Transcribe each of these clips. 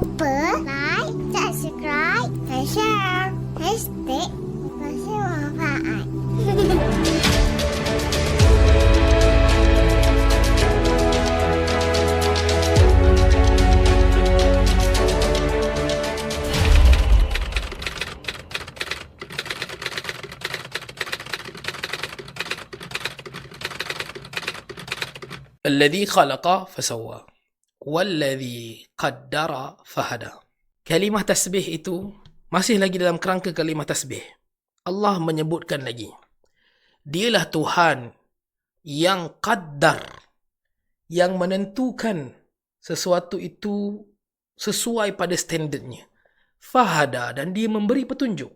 open, like, subscribe, and share. Hashtag الذي خلق فسوى Walladhi qaddara fahada. Kalimah tasbih itu masih lagi dalam kerangka kalimah tasbih. Allah menyebutkan lagi. Dialah Tuhan yang qaddar. Yang menentukan sesuatu itu sesuai pada standardnya. Fahada dan dia memberi petunjuk.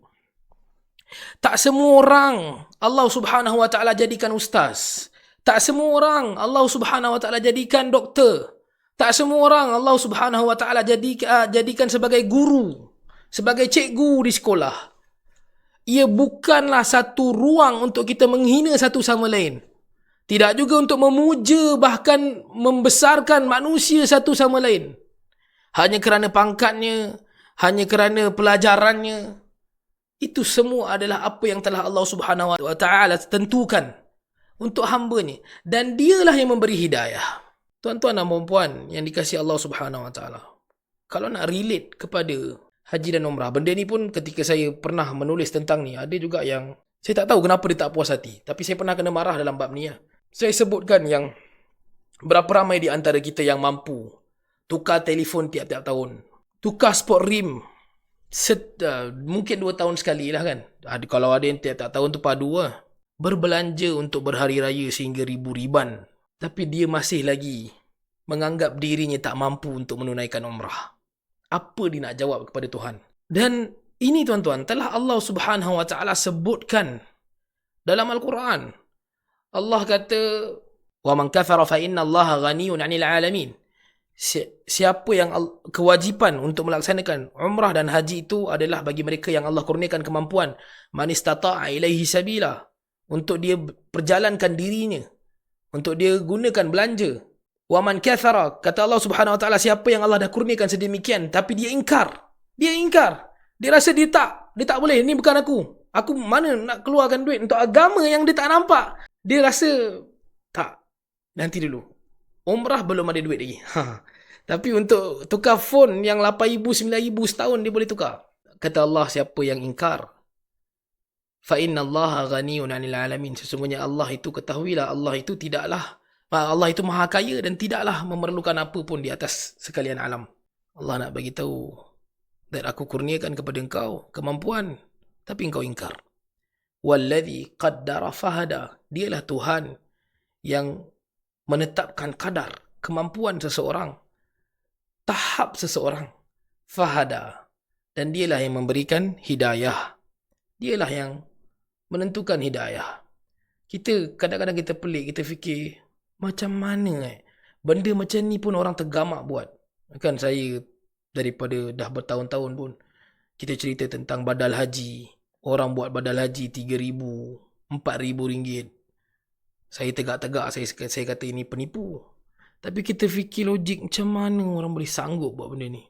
Tak semua orang Allah Subhanahu Wa Taala jadikan ustaz. Tak semua orang Allah Subhanahu Wa Taala jadikan doktor. Tak semua orang Allah Subhanahu wa taala jadikan jadikan sebagai guru, sebagai cikgu di sekolah. Ia bukanlah satu ruang untuk kita menghina satu sama lain. Tidak juga untuk memuja bahkan membesarkan manusia satu sama lain. Hanya kerana pangkatnya, hanya kerana pelajarannya. Itu semua adalah apa yang telah Allah Subhanahu wa taala tentukan untuk hamba-Nya dan dialah yang memberi hidayah. Tuan-tuan dan puan yang dikasihi Allah Subhanahu Wa Taala. Kalau nak relate kepada haji dan umrah, benda ni pun ketika saya pernah menulis tentang ni, ada juga yang saya tak tahu kenapa dia tak puas hati, tapi saya pernah kena marah dalam bab ni ya. Saya sebutkan yang berapa ramai di antara kita yang mampu tukar telefon tiap-tiap tahun, tukar sport rim set, uh, mungkin dua tahun sekali lah kan. Ada, kalau ada yang tiap-tiap tahun tu padu lah berbelanja untuk berhari raya sehingga ribu riban tapi dia masih lagi menganggap dirinya tak mampu untuk menunaikan umrah. Apa dia nak jawab kepada Tuhan? Dan ini tuan-tuan telah Allah Subhanahu wa taala sebutkan dalam al-Quran. Allah kata wa man kafara fa inna Allah ghaniyun 'anil 'alamin. Siapa yang kewajipan untuk melaksanakan umrah dan haji itu adalah bagi mereka yang Allah kurniakan kemampuan. Man istata'a ilaihi sabila. Untuk dia perjalankan dirinya untuk dia gunakan belanja. Waman kathara kata Allah Subhanahu wa taala siapa yang Allah dah kurniakan sedemikian tapi dia ingkar. Dia ingkar. Dia rasa dia tak dia tak boleh. Ni bukan aku. Aku mana nak keluarkan duit untuk agama yang dia tak nampak. Dia rasa tak nanti dulu. Umrah belum ada duit lagi. Ha. tapi untuk tukar phone yang 8000 9000 setahun dia boleh tukar. Kata Allah siapa yang ingkar fa inna Allah ghaniyun 'anil 'alamin. Sesungguhnya Allah itu ketahuilah Allah itu tidaklah Allah itu maha kaya dan tidaklah memerlukan apa pun di atas sekalian alam. Allah nak bagi tahu dan aku kurniakan kepada engkau kemampuan tapi engkau ingkar. Wallazi qaddara fahada. Dialah Tuhan yang menetapkan kadar kemampuan seseorang tahap seseorang fahada. Dan dialah yang memberikan hidayah. Dialah yang menentukan hidayah. Kita kadang-kadang kita pelik, kita fikir macam mana eh? Benda macam ni pun orang tergamak buat. Kan saya daripada dah bertahun-tahun pun kita cerita tentang badal haji. Orang buat badal haji RM3,000, RM4,000 ringgit. Saya tegak-tegak, saya, saya kata ini penipu. Tapi kita fikir logik macam mana orang boleh sanggup buat benda ni.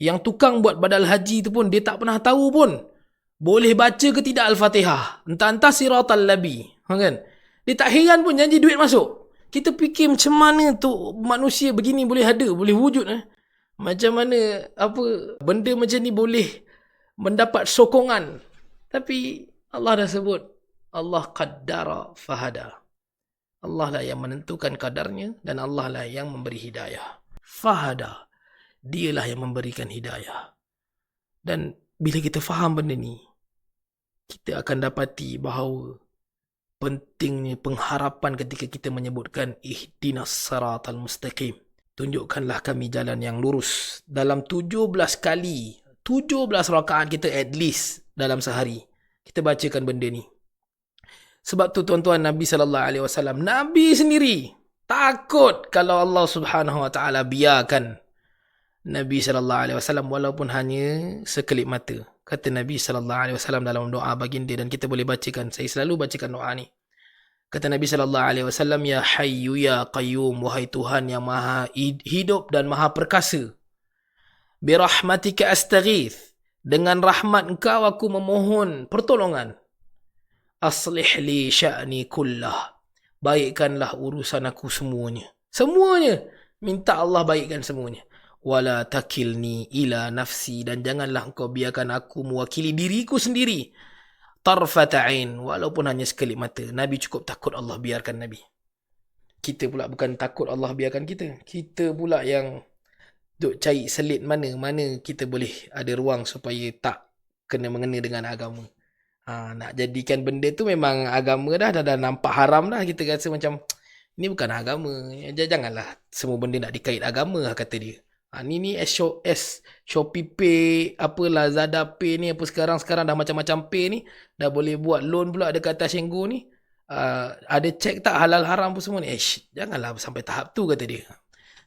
Yang tukang buat badal haji tu pun dia tak pernah tahu pun boleh baca ke tidak Al-Fatihah? Entah-entah siratal labi. Ha, kan? Dia tak heran pun janji duit masuk. Kita fikir macam mana tu manusia begini boleh ada, boleh wujud. Eh? Macam mana apa benda macam ni boleh mendapat sokongan. Tapi Allah dah sebut. Allah qaddara fahada. Allah lah yang menentukan kadarnya dan Allah lah yang memberi hidayah. Fahada. Dialah yang memberikan hidayah. Dan bila kita faham benda ni, kita akan dapati bahawa pentingnya pengharapan ketika kita menyebutkan ihdinas siratal mustaqim. Tunjukkanlah kami jalan yang lurus. Dalam 17 kali, 17 rakaat kita at least dalam sehari. Kita bacakan benda ni. Sebab tu tuan-tuan Nabi sallallahu alaihi wasallam, Nabi sendiri takut kalau Allah Subhanahu wa taala biarkan Nabi sallallahu alaihi wasallam walaupun hanya sekelip mata. Kata Nabi sallallahu alaihi wasallam dalam doa baginda dan kita boleh bacakan. Saya selalu bacakan doa ni. Kata Nabi sallallahu alaihi wasallam ya hayyu ya qayyum wahai Tuhan yang maha hidup dan maha perkasa. Birahmatika astaghith. Dengan rahmat engkau aku memohon pertolongan. Aslih li sya'ni kullah. Baikkanlah urusan aku semuanya. Semuanya. Minta Allah baikkan semuanya. Wala takilni ila nafsi. Dan janganlah engkau biarkan aku mewakili diriku sendiri. Tarfata'in. Walaupun hanya sekelip mata. Nabi cukup takut Allah biarkan Nabi. Kita pula bukan takut Allah biarkan kita. Kita pula yang duk cari selit mana mana kita boleh ada ruang supaya tak kena mengena dengan agama. Ha, nak jadikan benda tu memang agama dah, dah dah nampak haram dah kita rasa macam ini bukan agama. Janganlah semua benda nak dikait agama kata dia. Ha, ni ni SOS, Shopee Pay, apa Lazada Pay ni apa sekarang-sekarang dah macam-macam pay ni. Dah boleh buat loan pula dekat atas Shenggo ni. Uh, ada cek tak halal haram pun semua ni. Eh, janganlah sampai tahap tu kata dia.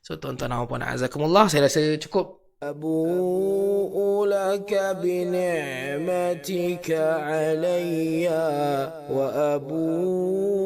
So tuan-tuan dan puan azakumullah saya rasa cukup أبوء لك بنعمتك علي وأبوء